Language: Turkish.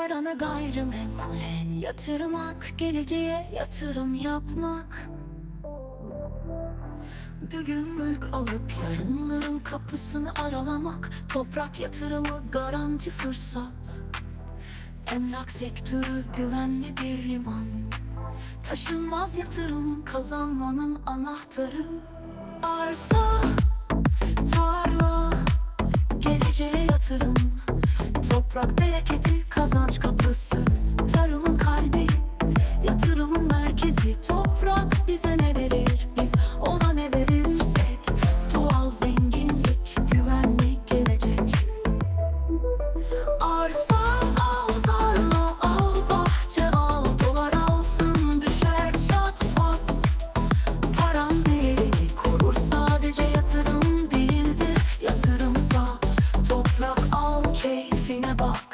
Parana gayrimenkulen yatırmak Geleceğe yatırım yapmak. Bugün mülk alıp yarınların kapısını aralamak Toprak yatırımı garanti fırsat. Emlak sektörü güvenli bir liman Taşınmaz yatırım kazanmanın anahtarı. Arsa, tarla, geleceğe yatırım Toprak bereketi kazanç kapısı. Tarımın kalbi Yatırımın merkezi. Toprak bize ne Oh.